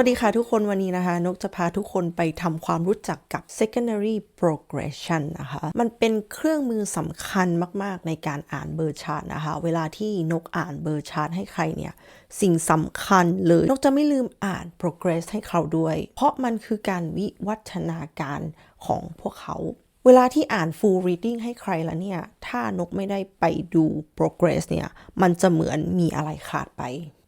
วัสดีค่ะทุกคนวันนี้นะคะ นกจะพาทุกคนไปทำความรู้จักกับ secondary progression นะคะ มันเป็นเครื่องมือสำคัญมาก ๆ ในการอ่านเบอร์ชาร์ตนะคะ เวลาที่นกอ่านเบอร์ชาร์ตให้ใครเนี่ย สิ่งสำคัญเลย นกจะไม่ลืมอ่าน progress ให้เขาด้วย เพราะมันคือการวิวัฒนาการของพวกเขาเวลาที่อ่าน full reading ให้ใครแล้วเนี่ย ถ้านกไม่ได้ไปดู progress เนี่ย มันจะเหมือนมีอะไรขาดไป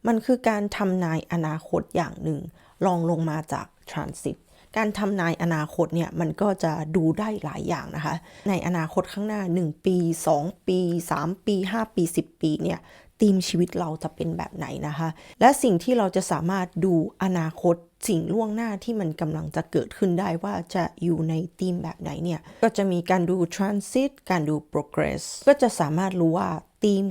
มันคือการทำนายอนาคตอย่างหนึ่งรองลงมาจาก transit การทำนายอนาคตเนี่ยมันก็จะดูได้หลายอย่างนะคะ ในอนาคตข้างหน้า 1 ปี 2 ปี 3 ปี 5 ปี 10 ปีเนี่ยธีมชีวิตเราจะเป็นแบบไหนนะคะ และสิ่งที่เราจะสามารถดูอนาคตสิ่งล่วงหน้าที่มันกำลังจะเกิดขึ้นได้ว่าจะอยู่ในธีมแบบไหนเนี่ย ก็จะมีการดู transit การดู progress ก็จะสามารถรู้ว่าธีม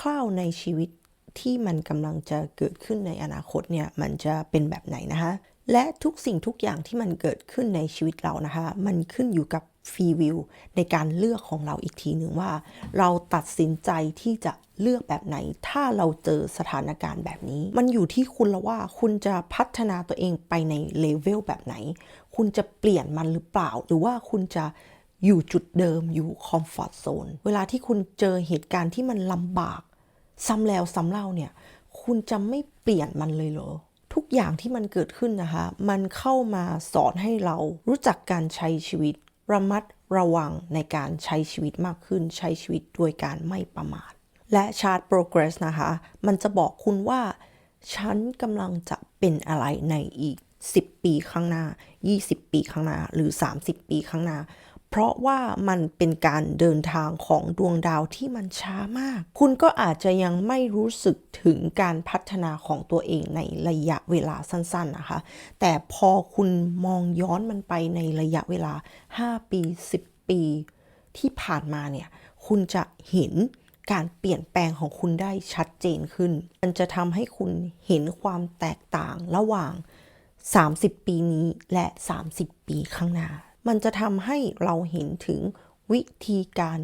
คร่าวๆในชีวิต ที่มันกำลังจะเกิดขึ้นในอนาคตเนี่ยมันจะเป็นแบบไหนนะคะและทุกสิ่งทุกอย่างที่มันเกิดขึ้นในชีวิตเรานะคะ มันขึ้นอยู่กับฟรีวิวในการเลือกของเราอีกทีหนึ่งว่า เราตัดสินใจที่จะเลือกแบบไหน ถ้าเราเจอสถานการณ์แบบนี้ มันอยู่ที่คุณแล้วว่าคุณจะพัฒนาตัวเองไปในเลเวลแบบไหน คุณจะเปลี่ยนมันหรือเปล่า หรือว่าคุณจะอยู่จุดเดิมอยู่คอมฟอร์ทโซนเวลาที่คุณเจอเหตุการณ์ที่มันลำบาก ซ้ำแล้วซ้ำเล่าเนี่ย คุณจะไม่เปลี่ยนมันเลยเหรอ ทุกอย่างที่มันเกิดขึ้นนะคะ มันเข้ามาสอนให้เรารู้จักการใช้ชีวิต ระมัดระวังในการใช้ชีวิตมากขึ้น ใช้ชีวิตด้วยการไม่ประมาท และชาร์ต progress นะคะ มันจะบอกคุณว่า ฉันกำลังจะเป็นอะไรในอีก 10 ปีข้างหน้า 20 ปีข้างหน้า หรือ 30 ปีข้างหน้า เพราะว่ามันเป็นการเดินทางของดวงดาวที่มันช้ามาก คุณก็อาจจะยังไม่รู้สึกถึงการพัฒนาของตัวเองในระยะเวลาสั้นๆนะคะ แต่พอคุณมองย้อนมันไปในระยะเวลา 5 ปี 10 ปี ที่ผ่านมาเนี่ย คุณจะเห็นการเปลี่ยนแปลงของคุณได้ชัดเจนขึ้น มันจะทำให้คุณเห็นความแตกต่างระหว่าง 30 ปีนี้และ 30 ปีข้างหน้า มันจะทำให้เราเห็นถึงวิธีการ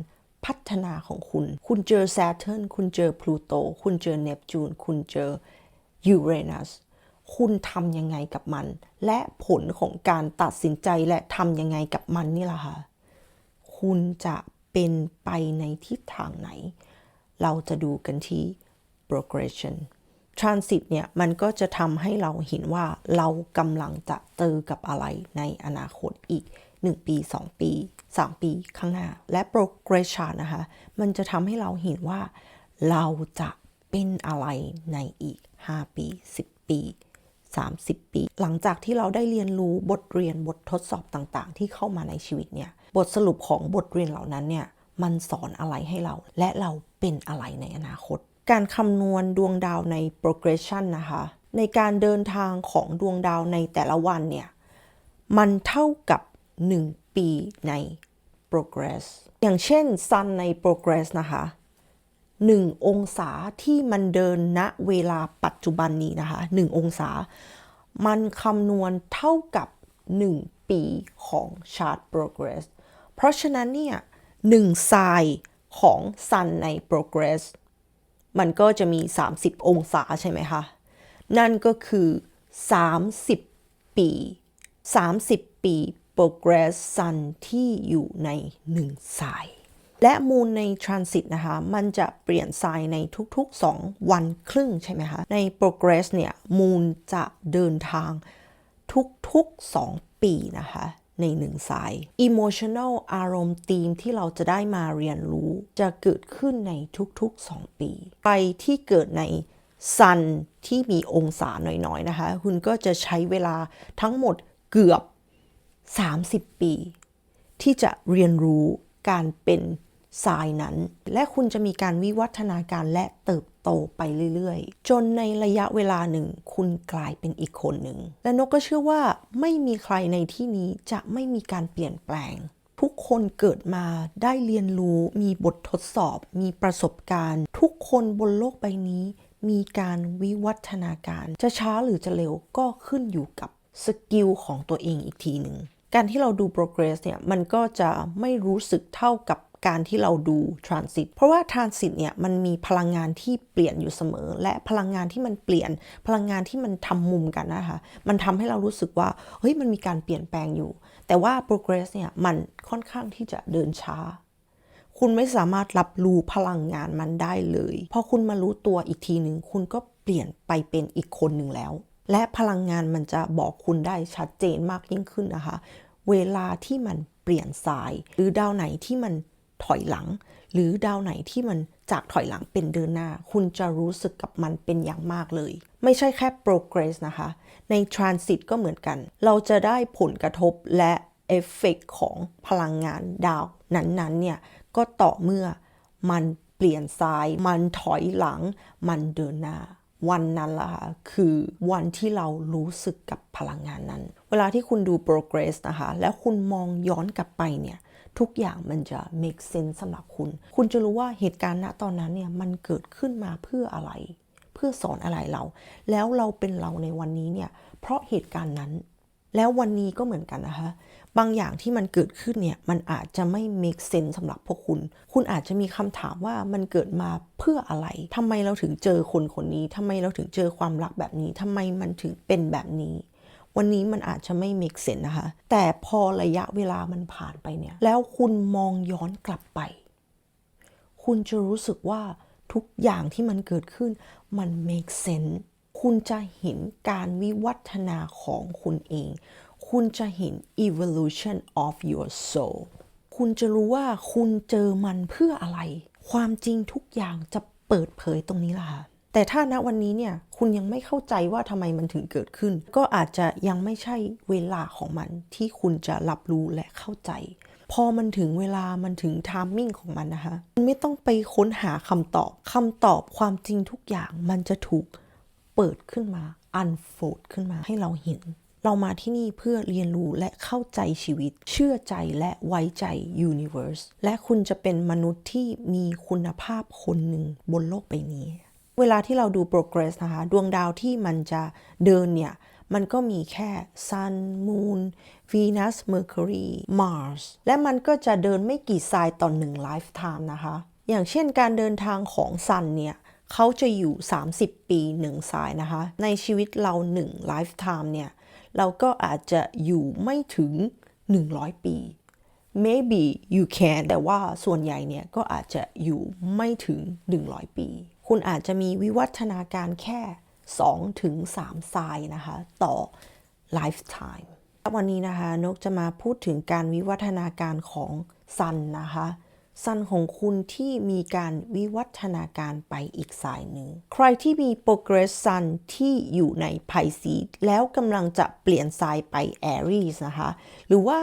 พัฒนาของคุณ คุณเจอ Saturn คุณเจอ Pluto คุณเจอ Neptune คุณเจอ Uranus คุณทำยังไงกับมัน และผลของการตัดสินใจและทำยังไงกับมันนี่แหละค่ะ คุณจะเป็นไปในทิศทางไหน เราจะดูกันที่ progression transit เนี่ยมันก็จะทำให้เราเห็นว่าเรากำลังจะเจอกับอะไรในอนาคตอีก 1 ปี 2 ปี 3 ปีข้างหน้า และ progression นะคะ มันจะทำให้เราเห็นว่า เราจะเป็นอะไรในอีก 5 ปี 10 ปี 30 ปี หลังจากที่เราได้เรียนรู้บทเรียนบททดสอบต่างๆ ที่เข้ามาในชีวิตเนี่ย บทสรุปของบทเรียนเหล่านั้นเนี่ย มันสอนอะไรให้เรา และเราเป็นอะไรในอนาคต การคำนวณดวงดาวใน progression นะคะ ในการเดินทางของดวงดาวในแต่ละวันเนี่ย มันเท่ากับ 1 ปีใน progress อย่างเช่น sun ใน progress นะคะ 1 องศาที่มันเดินณเวลาปัจจุบันนี้นะคะ 1 องศา มันคำนวณเท่ากับ 1 ปีของ chart progress เพราะฉะนั้นเนี่ย1 side ของ sun ใน progress มันก็จะมี 30 องศาใช่ไหมคะ นั่นก็คือ 30 ปี 30 ปี progress sun ที่อยู่ใน 1 สาย และมูลใน transit นะคะ มันจะเปลี่ยนสายในทุกๆ 2 วันครึ่งใช่ไหมคะ ใน progress เนี่ย มูลจะเดินทางทุกๆ 2 ปีนะคะในหนึ่งสาย emotional อารมณ์ธีมที่เราจะได้มาเรียนรู้จะเกิดขึ้นในทุกๆ 2 ปี ไปที่เกิดใน sun ที่มีองศาหน่อยๆนะคะ คุณก็จะใช้เวลาทั้งหมดเกือบ 30 ปี ที่จะเรียนรู้การเป็นทรายนั้น และคุณจะมีการวิวัฒนาการและเติบโตไปเรื่อยๆ จนในระยะเวลาหนึ่ง คุณกลายเป็นอีกคนหนึ่ง และนกก็เชื่อว่าไม่มีใครในที่นี้จะไม่มีการเปลี่ยนแปลง ทุกคนเกิดมาได้เรียนรู้มีบททดสอบ มีประสบการณ์ ทุกคนบนโลกใบนี้ มีการวิวัฒนาการ จะช้าหรือจะเร็วก็ขึ้นอยู่กับสกิลของตัวเองอีกทีหนึ่ง การที่เราดู progress เนี่ยมันก็จะไม่รู้สึกเท่ากับการที่เราดู transit เพราะว่า transit เนี่ยมันมีพลังงานที่เปลี่ยนอยู่เสมอ และพลังงานที่มันเปลี่ยน พลังงานที่มันทำมุมกันนะคะมันทำให้เรารู้สึกว่าเฮ้ยมันมีการเปลี่ยนแปลงอยู่ แต่ว่า progress เนี่ยมันค่อนข้างที่จะเดินช้า คุณไม่สามารถรับรู้พลังงานมันได้เลยพอคุณมารู้ตัวอีกทีหนึ่งคุณก็เปลี่ยนไปเป็นอีกคนหนึ่งแล้ว และพลังงานมันจะบอกคุณได้ชัดเจนมากยิ่งขึ้นนะคะ เวลาที่มันเปลี่ยนสาย หรือดาวไหนที่มันถอยหลัง หรือดาวไหนที่มันจากถอยหลังเป็นเดินหน้า คุณจะรู้สึกกับมันเป็นอย่างมากเลย ไม่ใช่แค่ progress นะคะ ใน transit ก็เหมือนกัน เราจะได้ผลกระทบและเอฟเฟกของพลังงานดาวนั้นๆเนี่ยก็ต่อเมื่อมันเปลี่ยนซ้าย มันถอยหลัง มันเดินหน้า วันนั้นล่ะค่ะคือวันที่เรารู้สึกกับพลังงานนั้น เวลาที่คุณดู progress นะคะ แล้วคุณมองย้อนกลับไปเนี่ยทุกอย่างมันจะ make sense สำหรับคุณ คุณจะรู้ว่าเหตุการณ์ณตอนนั้นเนี่ยมันเกิดขึ้นมาเพื่ออะไร เพื่อสอนอะไรเรา แล้วเราเป็นเราในวันนี้เนี่ยเพราะเหตุการณ์นั้น แล้ววันนี้ก็เหมือนกันนะคะ บางอย่างที่มันเกิดขึ้นเนี่ยมันอาจจะไม่ make sense สำหรับพวกคุณ คุณอาจจะมีคำถามว่ามันเกิดมาเพื่ออะไรทำไมเราถึงเจอคนคนนี้ทำไมเราถึงเจอความรักแบบนี้ทำไมมันถึงเป็นแบบนี้ วันนี้มันอาจจะไม่ make sense นะคะ แต่พอระยะเวลามันผ่านไปเนี่ย แล้วคุณมองย้อนกลับไป คุณจะรู้สึกว่าทุกอย่างที่มันเกิดขึ้นมัน make sense คุณจะเห็นการวิวัฒนาของคุณเอง คุณจะเห็น evolution of your soul คุณจะรู้ว่าคุณเจอมันเพื่ออะไร ความจริงทุกอย่างจะเปิดเผยตรงนี้ล่ะค่ะแต่ถ้าณวันนี้เนี่ยคุณยังไม่เข้าใจว่าทำไมมันถึงเกิดขึ้น ก็อาจจะยังไม่ใช่เวลาของมันที่คุณจะรับรู้และเข้าใจ พอมันถึงเวลามันถึงทามมิ่งของมันนะคะคุณไม่ต้องไปค้นหาคำตอบคำตอบความจริงทุกอย่างมันจะถูกเปิดขึ้นมา unfold ขึ้นมาให้เราเห็น เรามาที่นี่เพื่อเรียนรู้และเข้าใจชีวิต เชื่อใจและไว้ใจ Universe และคุณจะเป็นมนุษย์ที่มีคุณภาพคนหนึ่งบนโลกใบนี้ เวลาที่เราดู progress นะคะ ดวงดาวที่มันจะเดินเนี่ย มันก็มีแค่ Sun Moon Venus Mercury Mars และมันก็จะเดินไม่กี่สายต่อหนึ่ง lifetime นะคะ อย่างเช่นการเดินทางของ Sun เนี่ยเขาจะอยู่ 30 ปีหนึ่งสายนะคะ ในชีวิตเราหนึ่ง lifetime เนี่ย เราก็อาจจะอยู่ไม่ถึง 100 ปี maybe you can แต่ว่าส่วนใหญ่เนี่ยก็อาจจะอยู่ไม่ถึง 100 ปี คุณอาจจะมีวิวัฒนาการแค่2ถึง3สายนะคะ ต่อ lifetime วันนี้นะคะนกจะมาพูดถึงการวิวัฒนาการของซันนะคะ ซันของคุณที่มีการวิวัฒนาการไปอีกสายหนึ่ง ใครที่มี progress sun ที่อยู่ใน Pisces แล้วกำลังจะเปลี่ยนสายไป Aries นะคะ หรือว่า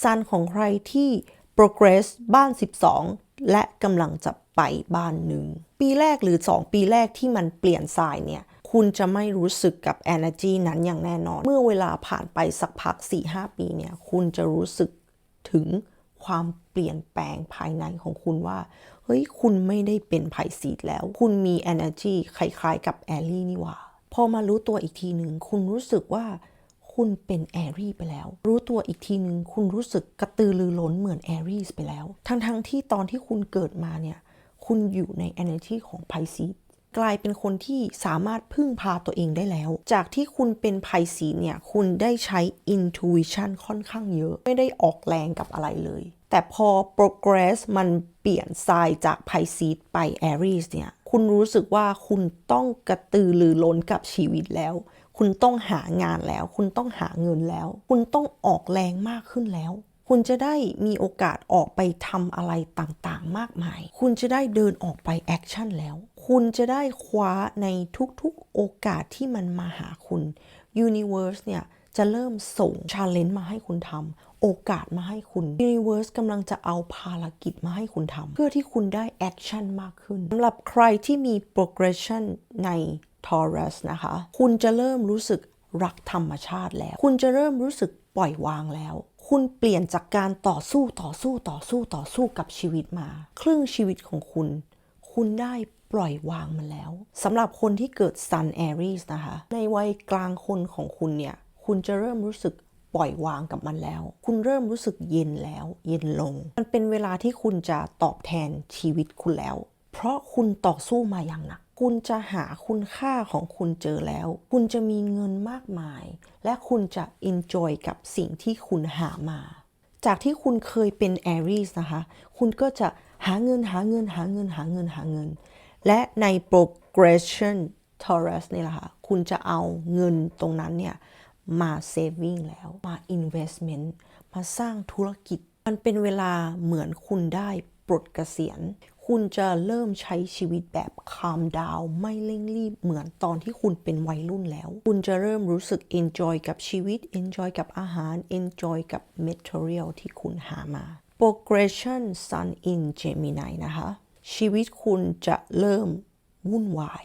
sun ของใครที่ progress บ้าน 12 และกำลังจะไปบ้านหนึ่ง ปีแรกหรือ 2 ปีแรกที่มันเปลี่ยนสายเนี่ยคุณจะไม่รู้สึกกับ energy นั้นอย่างแน่นอน เมื่อเวลาผ่านไปสักพัก 4-5 ปีเนี่ย คุณจะรู้สึกถึง ความเปลี่ยนแปลงภายในของคุณว่า เฮ้ย คุณไม่ได้เป็นไพซีดแล้ว คุณมี energy คล้ายๆ กับแอลลี่นี่หว่า พอมารู้ตัวอีกทีหนึ่ง คุณรู้สึกว่าคุณเป็นแอรี่ไปแล้ว รู้ตัวอีกทีหนึ่งคุณรู้สึกกระตือรือร้นเหมือนแอรีสไปแล้ว ทั้งๆทที่ตอนที่คุณเกิดมาเนี่ย คุณอยู่ใน energy ของไพซีดกลายเป็นคนที่สามารถพึ่งพาตัวเองได้แล้ว จากที่คุณเป็นไพซีเนี่ย คุณได้ใช้ intuition ค่อนข้างเยอะ ไม่ได้ออกแรงกับอะไรเลย แต่พอ progress มันเปลี่ยนสายจากไพซีไป Aries เนี่ย คุณรู้สึกว่าคุณต้องกระตือรือร้นกับชีวิตแล้ว คุณต้องหางานแล้ว คุณต้องหาเงินแล้ว คุณต้องออกแรงมากขึ้นแล้ว คุณจะได้มีโอกาสออกไปทำอะไรต่างๆ มากมาย คุณจะได้เดินออกไปแอคชั่นแล้ว คุณจะได้คว้าในทุกๆโอกาสที่มันมาหาคุณ Universe เนี่ยจะเริ่มส่ง challenge มาให้คุณทำ โอกาสมาให้คุณ Universe กำลังจะเอาภารกิจมาให้คุณทำเพื่อที่คุณได้แอคชั่นมากขึ้นสำหรับใครที่มี progression ใน Taurus นะคะ คุณจะเริ่มรู้สึกรักธรรมชาติแล้ว คุณจะเริ่มรู้สึกปล่อยวางแล้ว คุณเปลี่ยนจากการต่อสู้ต่อสู้ต่อสู้ต่อสู้กับชีวิตมา ครึ่งชีวิตของคุณ คุณได้ปล่อยวางมันแล้วสำหรับคนที่เกิด Sun Aries นะคะ ในวัยกลางคนของคุณเนี่ย คุณจะเริ่มรู้สึก ปล่อยวางกับมันแล้ว คุณเริ่มรู้สึกเย็นแล้ว เย็นลง มันเป็นเวลาที่คุณจะตอบแทนชีวิตคุณแล้ว เพราะคุณต่อสู้มาอย่างหนัก คุณจะหาคุณค่าของคุณเจอแล้ว คุณจะมีเงินมากมาย และคุณจะ enjoy กับสิ่งที่คุณหามา จากที่คุณเคยเป็น Aries นะคะ คุณก็จะหาเงินหาเงินหาเงินหาเงินหาเงิน และใน progression Taurus นี่แหละค่ะ คุณจะเอาเงินตรงนั้นเนี่ย มา saving แล้วมา investment มาสร้างธุรกิจ มันเป็นเวลาเหมือนคุณได้ปลดเกษียณ คุณจะเริ่มใช้ชีวิตแบบ calm down ไม่เร่งรีบเหมือนตอนที่คุณเป็นวัยรุ่นแล้ว คุณจะเริ่มรู้สึก enjoy กับชีวิต enjoy กับอาหาร enjoy กับ material ที่คุณหามา progression sun in Gemini นะคะ ชีวิตคุณจะเริ่มวุ่นวาย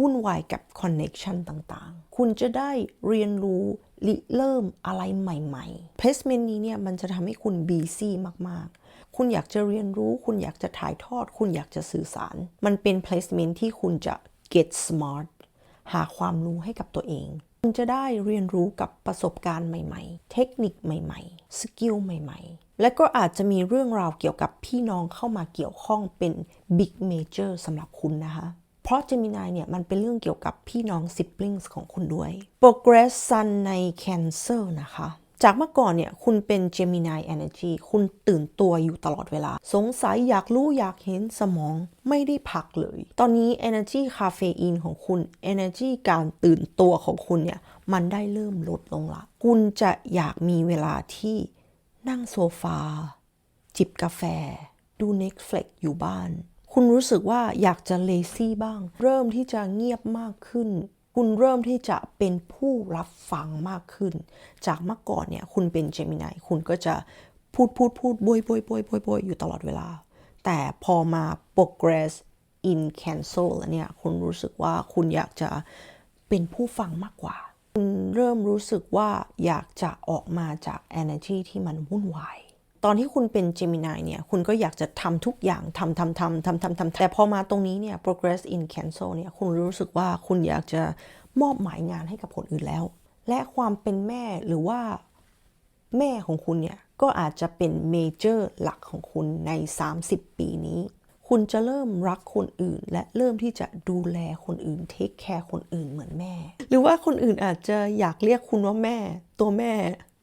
วุ่นวายกับคอนเน็ชันต่างๆ คุณจะได้เรียนรู้ริเริ่มอะไรใหม่ๆ placement นี้เนี่ยมันจะทำให้คุณ busy มากๆ คุณอยากจะเรียนรู้ คุณอยากจะถ่ายทอด คุณอยากจะสื่อสาร มันเป็น placement ที่คุณจะ get smart หาความรู้ให้กับตัวเอง คุณจะได้เรียนรู้กับประสบการณ์ใหม่ๆ เทคนิคใหม่ๆ สกิลใหม่ๆ และก็อาจจะมีเรื่องราวเกี่ยวกับพี่น้องเข้ามาเกี่ยวข้องเป็น big major สำหรับคุณนะคะ เพราะ Gemini เนี่ยมันเป็นเรื่องเกี่ยวกับพี่น้อง siblings ของคุณด้วย Progress Sun ใน Cancer นะคะจากเมื่อก่อนเนี่ยคุณเป็น Gemini Energy คุณตื่นตัวอยู่ตลอดเวลา สงสัยอยากรู้อยากเห็นสมองไม่ได้พักเลย ตอนนี้ Energy คาเฟอีนของคุณ Energy การตื่นตัวของคุณเนี่ยมันได้เริ่มลดลงละ คุณจะอยากมีเวลาที่นั่งโซฟา จิบกาแฟ ดู Netflix อยู่บ้าน คุณรู้สึกว่าอยากจะเลซี่บ้าง เริ่มที่จะเงียบมากขึ้น คุณเริ่มที่จะเป็นผู้รับฟังมากขึ้น จากเมื่อก่อนเนี่ยคุณเป็นเจมินายคุณก็จะพูดพูดพูดบวยบวยบวยบวยบวยอยู่ตลอดเวลา แต่พอมา progress in cancel แล้วเนี่ยคุณรู้สึกว่าคุณอยากจะเป็นผู้ฟังมากกว่า คุณเริ่มรู้สึกว่าอยากจะออกมาจาก energy ที่มันวุ่นวาย ตอนที่คุณเป็น Gemini เนี่ย คุณก็อยากจะทำทุกอย่างทำทำทำทำทำทำแต่พอมาตรงนี้เนี่ย progress in cancel เนี่ย คุณรู้สึกว่าคุณอยากจะมอบหมายงานให้กับคนอื่นแล้ว และความเป็นแม่หรือว่าแม่ของคุณเนี่ย ก็อาจจะเป็นเมเจอร์หลักของคุณใน 30 ปีนี้ คุณจะเริ่มรักคนอื่น และเริ่มที่จะดูแลคนอื่นเทคแคร์คนอื่นเหมือนแม่ หรือว่าคนอื่นอาจจะอยากเรียกคุณว่าแม่ ตัวแม่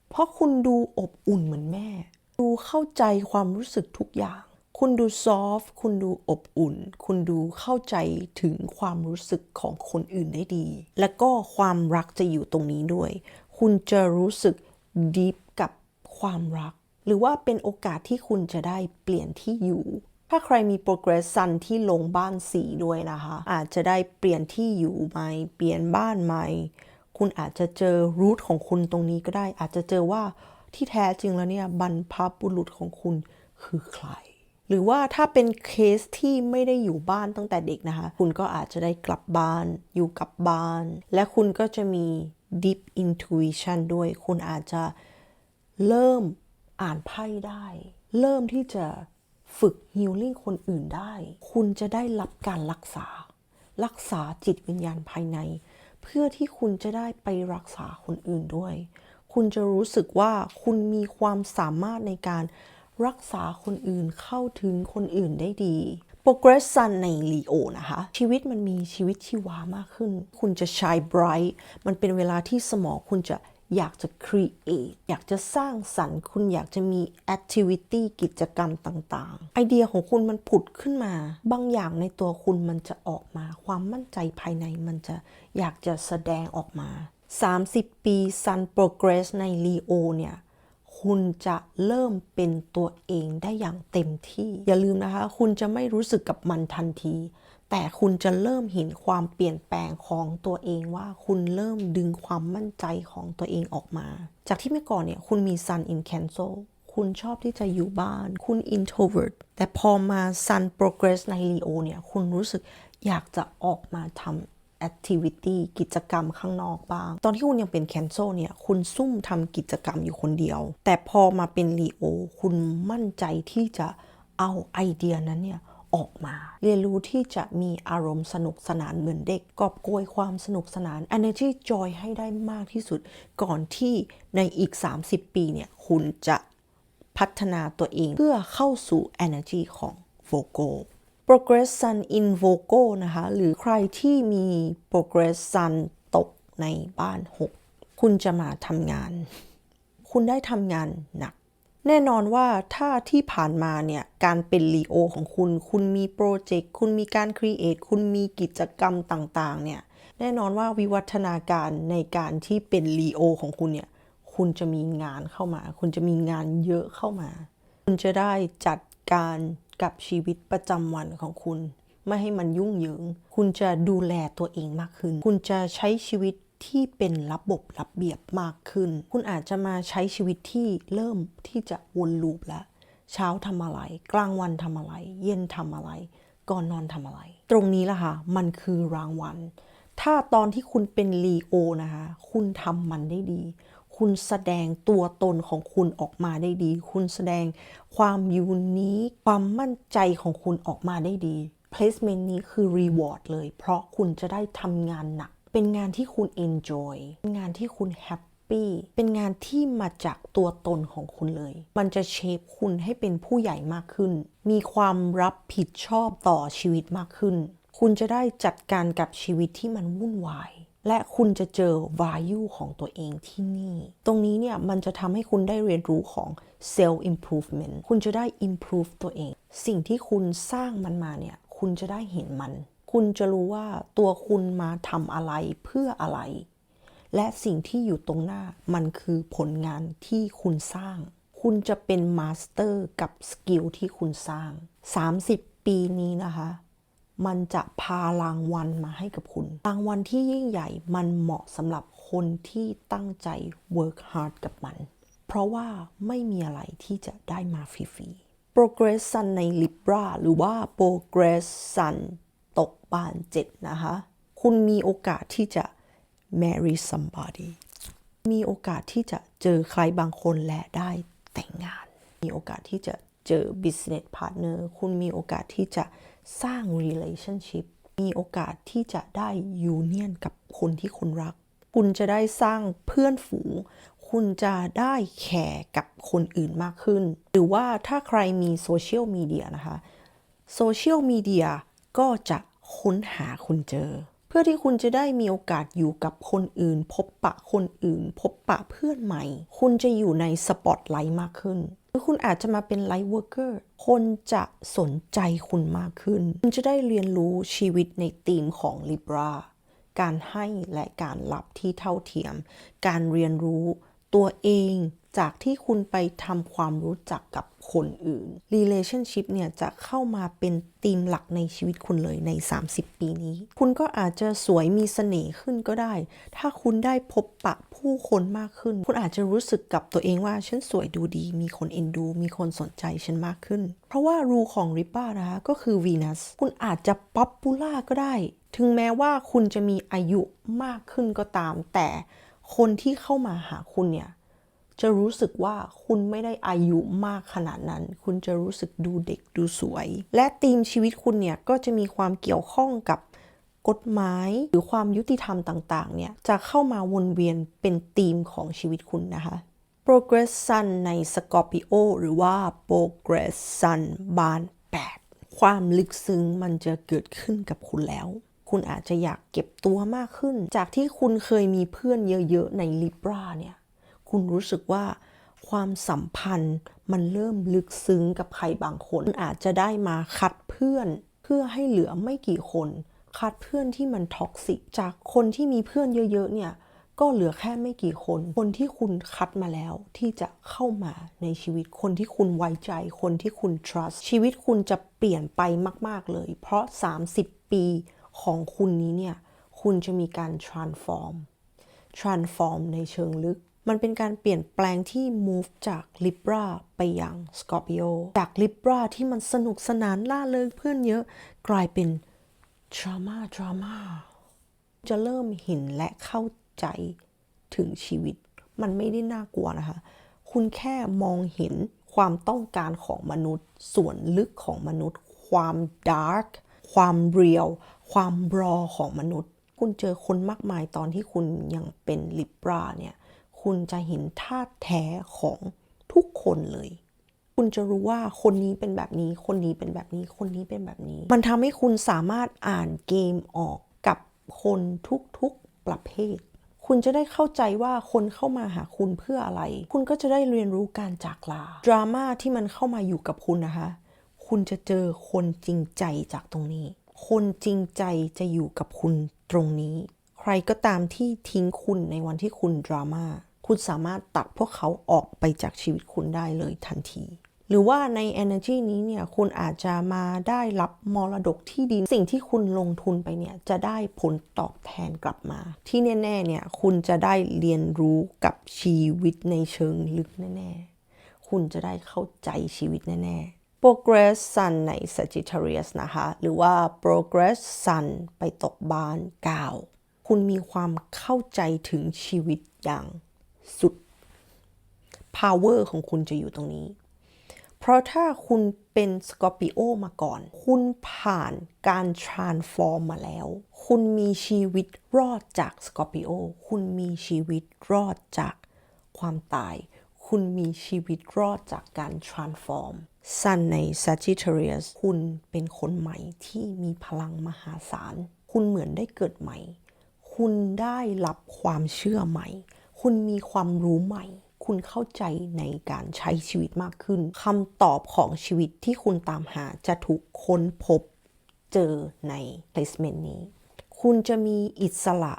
เพราะคุณดูอบอุ่นเหมือนแม่ ดูเข้าใจความรู้สึกทุกอย่าง คุณดูซอฟต์คุณดูอบอุ่น คุณดูเข้าใจถึงความรู้สึกของคนอื่นได้ดี และก็ความรักจะอยู่ตรงนี้ด้วย คุณจะรู้สึกดีฟกับความรัก หรือว่าเป็นโอกาสที่คุณจะได้เปลี่ยนที่อยู่ ถ้าใครมี progress sun ที่ลงบ้านสีด้วยนะคะ อาจจะได้เปลี่ยนที่อยู่ใหม่ เปลี่ยนบ้านใหม่ คุณอาจจะเจอรูทของคุณตรงนี้ก็ได้ อาจจะเจอว่า ที่แท้จริงแล้วเนี่ยบรรพบุรุษของคุณคือใคร หรือว่าถ้าเป็นเคสที่ไม่ได้อยู่บ้านตั้งแต่เด็กนะคะ คุณก็อาจจะได้กลับบ้าน อยู่กับบ้าน และคุณก็จะมี deep intuition ด้วย คุณอาจจะเริ่มอ่านไพ่ได้ เริ่มที่จะฝึกฮิลลิ่งคนอื่นได้ คุณจะได้รับการรักษา รักษาจิตวิญญาณภายใน เพื่อที่คุณจะได้ไปรักษาคนอื่นด้วย คุณจะรู้สึกว่าคุณมีความสามารถในการรักษาคนอื่นเข้าถึงคนอื่นได้ดี Progress Sun ใน Leo นะคะ ชีวิตมันมีชีวิตชีวามากขึ้น คุณจะ shine bright มันเป็นเวลาที่สมองคุณจะอยากจะ create อยากจะสร้างสรรค์ คุณอยากจะมี activity กิจกรรมต่างๆ ไอเดียของคุณมันผุดขึ้นมา บางอย่างในตัวคุณมันจะออกมา ความมั่นใจภายในมันจะอยากจะแสดงออกมา 30 ปี Sun Progress ใน Leo เนี่ย คุณจะเริ่มเป็นตัวเองได้อย่างเต็มที่ อย่าลืมนะคะ คุณจะไม่รู้สึกกับมันทันที แต่คุณจะเริ่มเห็นความเปลี่ยนแปลงของตัวเองว่าคุณเริ่มดึงความมั่นใจของตัวเองออกมา จากที่เมื่อก่อนเนี่ย คุณมี Sun in Cancel คุณชอบที่จะอยู่บ้าน คุณ introvert แต่พอมา Sun Progress ใน Leo เนี่ย คุณรู้สึกอยากจะออกมาทำ activity กิจกรรมข้างนอกบ้าง ตอนที่คุณยังเป็น cancel เนี่ย คุณซุ่มทำกิจกรรมอยู่คนเดียว แต่พอมาเป็น Leo คุณมั่นใจที่จะเอาไอเดียนั้นเนี่ยออกมา เรียนรู้ที่จะมีอารมณ์สนุกสนานเหมือนเด็ก กอบโกยความสนุกสนาน energy joy ให้ได้มากที่สุด ก่อนที่ในอีก 30 ปีเนี่ย คุณจะพัฒนาตัวเองเพื่อเข้าสู่ energy ของ Vogo Progress Sun in Vogo นะคะ หรือใครที่มี Progress Sun ตกในบ้าน 6 คุณจะมาทำงาน คุณได้ทำงานหนัก แน่นอนว่าถ้าที่ผ่านมาเนี่ย การเป็นลีโอของคุณ คุณมีโปรเจกต์ คุณมีการครีเอท คุณมีกิจกรรมต่างๆ เนี่ย แน่นอนว่าวิวัฒนาการในการที่เป็นลีโอของคุณเนี่ย คุณจะมีงานเข้ามา คุณจะมีงานเยอะเข้ามา คุณจะได้จัดการ กับชีวิตประจำวันของคุณ ไม่ให้มันยุ่งเหยิง คุณจะดูแลตัวเองมากขึ้น คุณจะใช้ชีวิตที่เป็นระบบระเบียบมากขึ้น คุณอาจจะมาใช้ชีวิตที่เริ่มที่จะวนลูปแล้วเช้าทำอะไร กลางวันทำอะไร เย็นทำอะไร ก่อนนอนทำอะไร ตรงนี้ล่ะค่ะ มันคือรางวัล ถ้าตอนที่คุณเป็นลีโอนะคะ คุณทำมันได้ดี คุณแสดงตัวตนของคุณออกมาได้ดี คุณแสดงความยูนิคความมั่นใจของคุณออกมาได้ดี placement นี้คือ reward เลย เพราะคุณจะได้ทำงานหนัก เป็นงานที่คุณ enjoy เป็นงานที่คุณ happy เป็นงานที่มาจากตัวตนของคุณเลย มันจะเชฟคุณให้เป็นผู้ใหญ่มากขึ้น มีความรับผิดชอบต่อชีวิตมากขึ้น คุณจะได้จัดการกับชีวิตที่มันวุ่นวาย และคุณจะเจอ value ของตัวเองที่นี่ ตรงนี้เนี่ยมันจะทำให้คุณได้เรียนรู้ของ self improvement คุณจะได้ improve ตัวเอง สิ่งที่คุณสร้างมันมาเนี่ย คุณจะได้เห็นมัน คุณจะรู้ว่าตัวคุณมาทำอะไรเพื่ออะไร และสิ่งที่อยู่ตรงหน้ามันคือผลงานที่คุณสร้าง คุณจะเป็นมาสเตอร์กับสกิลที่คุณสร้าง 30 ปีนี้นะคะ มันจะพารางวัลมาให้กับคุณ รางวัลที่ยิ่งใหญ่มันเหมาะสำหรับคนที่ตั้งใจ work hard กับมัน เพราะว่าไม่มีอะไรที่จะได้มาฟรีๆ Progress Sun ใน Libra หรือว่า Progress Sun ตกบาน7นะคะ คุณมีโอกาสที่จะ marry somebody มีโอกาสที่จะเจอใครบางคนและได้แต่งงาน มีโอกาสที่จะเจอ business partner คุณมีโอกาสที่จะ สร้าง relationship มีโอกาสที่จะได้ union กับคนที่คุณรัก คุณจะได้สร้างเพื่อนฝูง คุณจะได้แคร์กับคนอื่นมากขึ้น หรือว่าถ้าใครมีโซเชียลมีเดียนะคะโซเชียลมีเดียก็จะค้นหาคุณเจอ เพื่อที่คุณจะได้มีโอกาสอยู่กับคนอื่น พบปะคนอื่น พบปะเพื่อนใหม่ คุณจะอยู่ในสปอตไลท์มากขึ้น คุณอาจจะมาเป็นไลท์เวิร์กเกอร์คนจะสนใจคุณมากขึ้น คุณจะได้เรียนรู้ชีวิตในธีมของ Libra การให้และการรับที่เท่าเทียม การเรียนรู้ ตัวเองจากที่คุณไปทำความรู้จักกับคนอื่น relationship เนี่ยจะเข้ามาเป็นธีมหลักในชีวิตคุณเลยใน 30 ปีนี้ คุณก็อาจจะสวยมีเสน่ห์ขึ้นก็ได้ ถ้าคุณได้พบปะผู้คนมากขึ้น คุณอาจจะรู้สึกกับตัวเองว่า ฉันสวยดูดี มีคนเอ็นดู มีคนสนใจฉันมากขึ้น เพราะว่ารูของริปป้านะคะก็คือวีนัส คุณอาจจะป๊อปปูล่าก็ได้ ถึงแม้ว่าคุณจะมีอายุมากขึ้นก็ตามแต่ คนที่เข้ามาหาคุณเนี่ย จะรู้สึกว่าคุณไม่ได้อายุมากขนาดนั้น คุณจะรู้สึกดูเด็กดูสวย และธีมชีวิตคุณเนี่ย ก็จะมีความเกี่ยวข้องกับกฎหมายหรือความยุติธรรมต่างๆ เนี่ย จะเข้ามาวนเวียนเป็นธีมของชีวิตคุณนะคะ Progress Sun ใน Scorpio หรือว่า Progress Sun บาน 8 ความลึกซึ้งมันจะเกิดขึ้นกับคุณแล้ว คุณอาจจะอยากเก็บตัวมากขึ้น จากที่คุณเคยมีเพื่อนเยอะๆใน Libra เนี่ย คุณรู้สึกว่าความสัมพันธ์มันเริ่มลึกซึ้งกับใครบางคนคุณอาจจะได้มาคัดเพื่อนเพื่อให้เหลือไม่กี่คน คัดเพื่อนที่มันท็อกซิก จากคนที่มีเพื่อนเยอะๆเนี่ย ก็เหลือแค่ไม่กี่คน คนที่คุณคัดมาแล้วที่จะเข้ามาในชีวิต คนที่คุณไว้ใจ คนที่คุณ trust ชีวิตคุณจะเปลี่ยนไปมาก ๆเลย เพราะ 30 ปี ของคุณนี้เนี่ย คุณจะมีการ transform transform ในเชิงลึก มันเป็นการเปลี่ยนแปลงที่ move จาก Libra ไปยัง Scorpio จาก Libra ที่มันสนุกสนานล่าเริงเพื่อนเยอะ กลายเป็น drama drama จะเริ่มเห็นและเข้าใจถึงชีวิต มันไม่ได้น่ากลัวนะคะ คุณแค่มองเห็นความต้องการของมนุษย์ ส่วนลึกของมนุษย์ ความดาร์กความเรียว ความรอของมนุษย์ คุณเจอคนมากมายตอนที่คุณยังเป็นลิบราเนี่ยคุณจะเห็นท่าแท้ของทุกคนเลย คุณจะรู้ว่าคนนี้เป็นแบบนี้ คนนี้เป็นแบบนี้ คนนี้เป็นแบบนี้ มันทำให้คุณสามารถอ่านเกมออกกับคนทุกๆประเภท คุณจะได้เข้าใจว่าคนเข้ามาหาคุณเพื่ออะไร คุณก็จะได้เรียนรู้การจากลา ดราม่าที่มันเข้ามาอยู่กับคุณนะคะ คุณจะเจอคนจริงใจจากตรงนี้ คนจริงใจจะอยู่กับคุณตรงนี้ ใครก็ตามที่ทิ้งคุณในวันที่คุณดราม่าคุณสามารถตัดพวกเขาออกไปจากชีวิตคุณได้เลยทันที หรือว่าใน energy นี้เนี่ยคุณอาจจะมาได้รับมรดกที่ดินสิ่งที่คุณลงทุนไปเนี่ยจะได้ผลตอบแทนกลับมา ที่แน่ๆเนี่ยคุณจะได้เรียนรู้กับชีวิตในเชิงลึกแน่ๆ คุณจะได้เข้าใจชีวิตแน่ๆ progress sun ใน Sagittarius นะคะ หรือว่า progress sun ไปตกบ้าน9คุณมีความเข้าใจถึงชีวิตอย่างสุด power ของคุณจะอยู่ตรงนี้ เพราะถ้าคุณเป็นสกอร์ปิโอมาก่อน คุณผ่านการ transform มาแล้ว คุณมีชีวิตรอดจากสกอร์ปิโอ คุณมีชีวิตรอดจากความตาย คุณมีชีวิตรอดจากการ transform สันใน Sagittarius คุณเป็นคนใหม่ที่มีพลังมหาศาล คุณเหมือนได้เกิดใหม่ คุณได้รับความเชื่อใหม่ คุณมีความรู้ใหม่ คุณเข้าใจในการใช้ชีวิตมากขึ้นคำตอบของชีวิตที่คุณตามหาจะถูกค้นพบเจอใน placement นี้ คุณจะมีอิสระ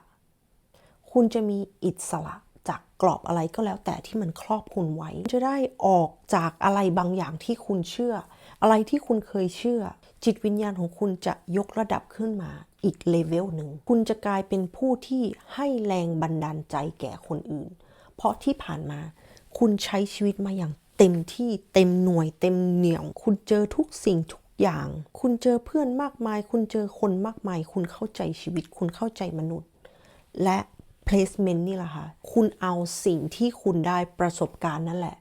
คุณจะมีอิสระ กรอบอะไรก็แล้วแต่ที่มันครอบคุณไว้ จะได้ออกจากอะไรบางอย่างที่คุณเชื่อ อะไรที่คุณเคยเชื่อ จิตวิญญาณของคุณจะยกระดับขึ้นมาอีกเลเวลหนึ่ง คุณจะกลายเป็นผู้ที่ให้แรงบันดาลใจแก่คนอื่น เพราะที่ผ่านมา คุณใช้ชีวิตมาอย่างเต็มที่เต็มหน่วยเต็มเหนี่ยว คุณเจอทุกสิ่งทุกอย่าง คุณเจอเพื่อนมากมาย คุณเจอคนมากมาย คุณเข้าใจชีวิต คุณเข้าใจมนุษย์ และ placement นี่แหละค่ะ คุณเอาสิ่งที่คุณได้ประสบการณ์นั่นแหละ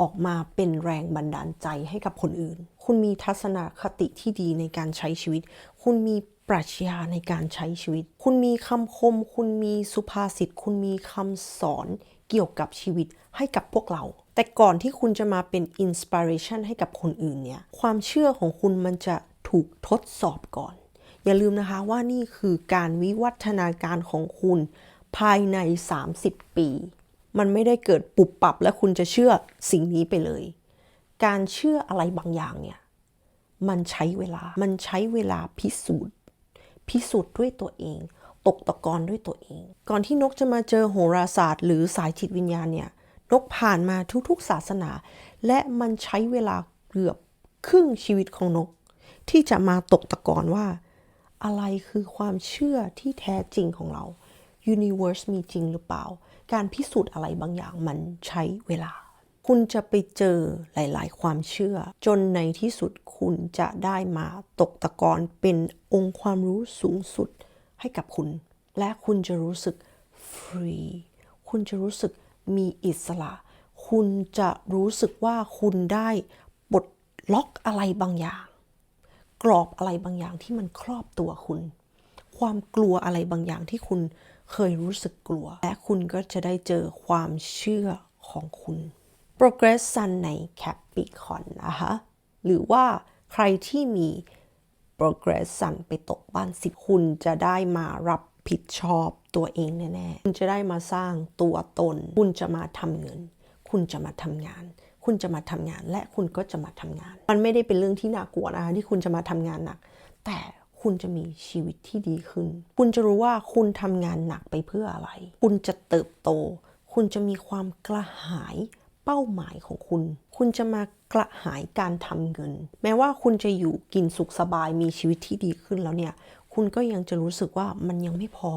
ออกมาเป็นแรงบันดาลใจให้กับคนอื่น คุณมีทัศนคติที่ดีในการใช้ชีวิต คุณมีปรัชญาในการใช้ชีวิต คุณมีคำคม คุณมีสุภาษิต คุณมีคำสอนเกี่ยวกับชีวิตให้กับพวกเรา แต่ก่อนที่คุณจะมาเป็นอินสปิเรชันให้กับคนอื่นเนี่ย ความเชื่อของคุณมันจะถูกทดสอบก่อน อย่าลืมนะคะว่านี่คือการวิวัฒนาการของคุณ ภายใน 30 ปี มันไม่ได้เกิดปุบปับและคุณจะเชื่อสิ่งนี้ไปเลย การเชื่ออะไรบางอย่างเนี่ย มันใช้เวลา มันใช้เวลาพิสูจน์ พิสูจน์ด้วยตัวเอง ตกตะกอนด้วยตัวเอง ก่อนที่นกจะมาเจอโหราศาสตร์ หรือสายจิตวิญญาณเนี่ย นกผ่านมาทุกๆศาสนา และมันใช้เวลาเกือบครึ่งชีวิตของนก ที่จะมาตกตะกอนว่า อะไรคือความเชื่อที่แท้จริงของเรา Universe มีจริงหรือเปล่า การพิสูจน์อะไรบางอย่างมันใช้เวลา คุณจะไปเจอหลาย ๆ ความเชื่อ จนในที่สุดคุณจะได้มาตกตะกอนเป็นองค์ความรู้สูงสุดให้กับคุณ และคุณจะรู้สึกฟรีคุณจะรู้สึกมีอิสระ คุณจะรู้สึกว่าคุณได้ปลดล็อกอะไรบางอย่าง กรอบอะไรบางอย่างที่มันครอบตัวคุณ ความกลัวอะไรบางอย่างที่คุณ เคยรู้สึกกลัว และคุณก็จะได้เจอความเชื่อของคุณ Progress Sun ใน Capricorn นะคะ หรือว่าใครที่มี Progress Sun ไปตกบ้านสิบคุณจะได้มารับผิดชอบตัวเองแน่ๆ คุณจะได้มาสร้างตัวตน คุณจะมาทำเงิน คุณจะมาทำงาน คุณจะมาทำงานและคุณก็จะมาทำงาน มันไม่ได้เป็นเรื่องที่น่ากลัวนะคะที่คุณจะมาทำงานหนัก แต่ คุณจะมีชีวิตที่ดีขึ้น คุณจะรู้ว่าคุณทำงานหนักไปเพื่ออะไร คุณจะเติบโต คุณจะมีความกระหายเป้าหมายของคุณ คุณจะมากระหายการทำเงิน แม้ว่าคุณจะอยู่กินสุขสบายมีชีวิตที่ดีขึ้นแล้วเนี่ย คุณก็ยังจะรู้สึกว่ามันยังไม่พอ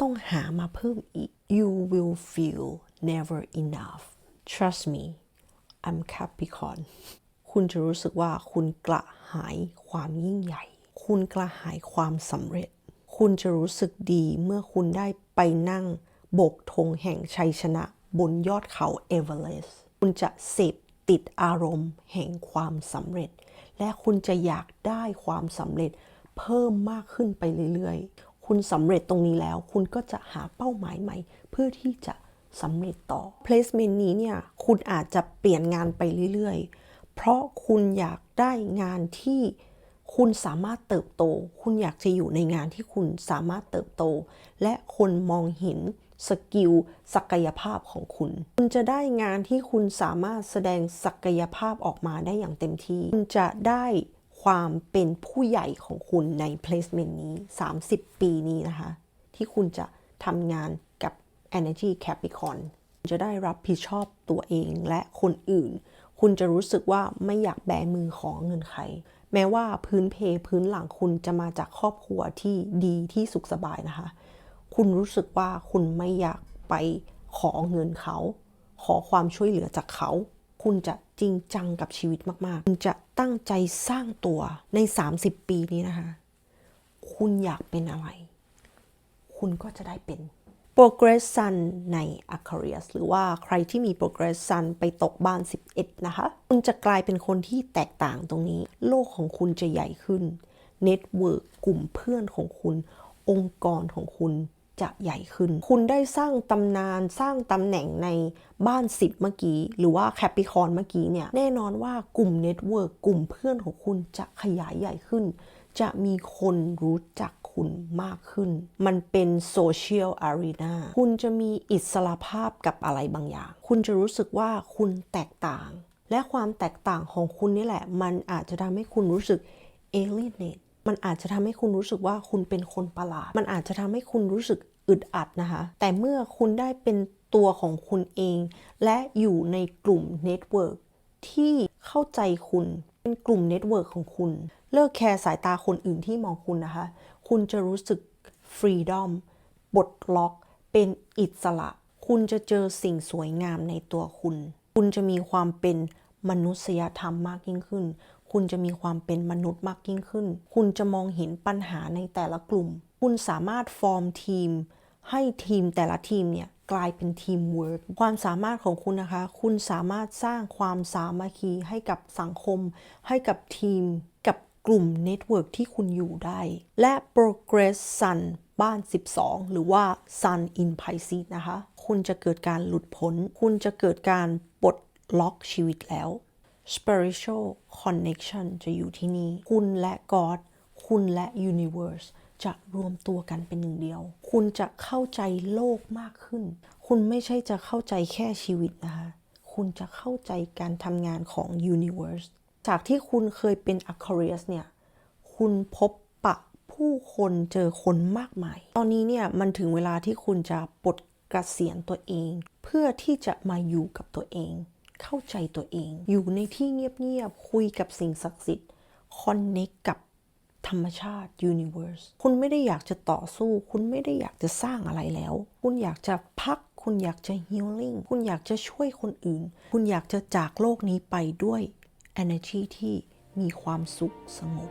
ต้องหามาเพิ่มอีก you will feel never enough trust me I'm Capricorn คุณจะรู้สึกว่าคุณกระหายความยิ่งใหญ่ คุณกระหายความสำเร็จ คุณจะรู้สึกดีเมื่อคุณได้ไปนั่งโบกธงแห่งชัยชนะบนยอดเขาเอเวอเรสต์คุณจะเสพติดอารมณ์แห่งความสำเร็จ และคุณจะอยากได้ความสำเร็จเพิ่มมากขึ้นไปเรื่อยๆ คุณสำเร็จตรงนี้แล้ว คุณก็จะหาเป้าหมายใหม่ เพื่อที่จะสำเร็จต่อ placement นี้เนี่ย คุณอาจจะเปลี่ยนงานไปเรื่อยๆ เพราะคุณอยากได้งานที่ คุณสามารถเติบโต คุณอยากจะอยู่ในงานที่คุณสามารถเติบโต และคนมองเห็นสกิลศักยภาพของคุณ คุณจะได้งานที่คุณสามารถแสดงศักยภาพออกมาได้อย่างเต็มที่ คุณจะได้ความเป็นผู้ใหญ่ของคุณใน placement นี้ 30 ปีนี้นะคะ ที่คุณจะทำงานกับ Energy Capricorn คุณจะได้รับผิดชอบตัวเองและคนอื่น คุณจะรู้สึกว่าไม่อยากแบมือของเงินใคร แม้ว่าพื้นเพพื้นหลังคุณจะมาจากครอบครัวที่ดีที่สุขสบายนะคะ คุณรู้สึกว่าคุณไม่อยากไปขอเงินเขา ขอความช่วยเหลือจากเขา คุณจะจริงจังกับชีวิตมาก ๆ คุณจะตั้งใจสร้างตัวใน 30 ปีนี้นะคะ คุณอยากเป็นอะไร คุณก็จะได้เป็น Progress Sun ใน Aquarius หรือว่าใครที่มี Progress Sun ไปตกบ้าน 11 นะคะ คุณจะกลายเป็นคนที่แตกต่างตรงนี้ โลกของคุณจะใหญ่ขึ้น Network กลุ่มเพื่อนของคุณ องค์กรของคุณจะใหญ่ขึ้น คุณได้สร้างตำนานสร้างตำแหน่งในบ้าน 10 เมื่อกี้ หรือว่าแคปิคอนเมื่อกี้เนี่ย แน่นอนว่ากลุ่มเน็ตเวิร์กกลุ่มเพื่อนของคุณจะขยายใหญ่ขึ้น จะมีคนรู้จัก คุณมากขึ้น มันเป็นโซเชียลอารีนาคุณจะมีอิสระภาพกับอะไรบางอย่าง คุณจะรู้สึกว่าคุณแตกต่าง และความแตกต่างของคุณนี่แหละ มันอาจจะทำให้คุณรู้สึก alienate มันอาจจะทำให้คุณรู้สึกว่าคุณเป็นคนประหลาด มันอาจจะทำให้คุณรู้สึกอึดอัดนะคะ แต่เมื่อคุณได้เป็นตัวของคุณเอง และอยู่ในกลุ่มเน็ตเวิร์กที่เข้าใจคุณ เป็นกลุ่มเน็ตเวิร์กของคุณ เลิกแคร์สายตาคนอื่นที่มองคุณนะคะ คุณจะรู้สึกฟรีดอมปลดล็อก เป็นอิสระ คุณจะเจอสิ่งสวยงามในตัวคุณ คุณจะมีความเป็นมนุษยธรรมมากยิ่งขึ้น คุณจะมีความเป็นมนุษย์มากยิ่งขึ้น คุณจะมองเห็นปัญหาในแต่ละกลุ่ม คุณสามารถฟอร์มทีม ให้ทีมแต่ละทีมเนี่ยกลายเป็นทีมเวิร์กความสามารถของคุณนะคะ คุณสามารถสร้างความสามัคคีให้กับสังคม ให้กับทีม กับกลุ่มเน็ตเวิร์กที่คุณอยู่ได้ และ Progress Sun บ้าน 12 หรือว่า Sun in Pisces นะคะ คุณจะเกิดการหลุดพ้น คุณจะเกิดการปลดล็อกชีวิตแล้ว spiritual connection จะอยู่ที่นี่ คุณและ God คุณและ universe จะรวมตัวกันเป็นหนึ่งเดียว คุณจะเข้าใจโลกมากขึ้น คุณไม่ใช่จะเข้าใจแค่ชีวิตนะคะ คุณจะเข้าใจการทำงานของ universe จากที่คุณเคยเป็น Aquarius เนี่ย คุณพบปะผู้คนเจอคนมากมาย ตอนนี้เนี่ยมันถึงเวลาที่คุณจะปลดเกษียณตัวเอง เพื่อที่จะมาอยู่กับตัวเอง เข้าใจตัวเอง อยู่ในที่เงียบๆ คุยกับสิ่งศักดิ์สิทธิ์ คอนเน c กับ ธรรมชาติ universe คุณไม่ได้อยากจะต่อสู้ คุณไม่ได้อยากจะสร้างอะไรแล้ว คุณอยากจะพัก คุณอยากจะ healing คุณอยากจะช่วยคนอื่น คุณอยากจะจากโลกนี้ไปด้วย energy ที่มีความสุขสงบ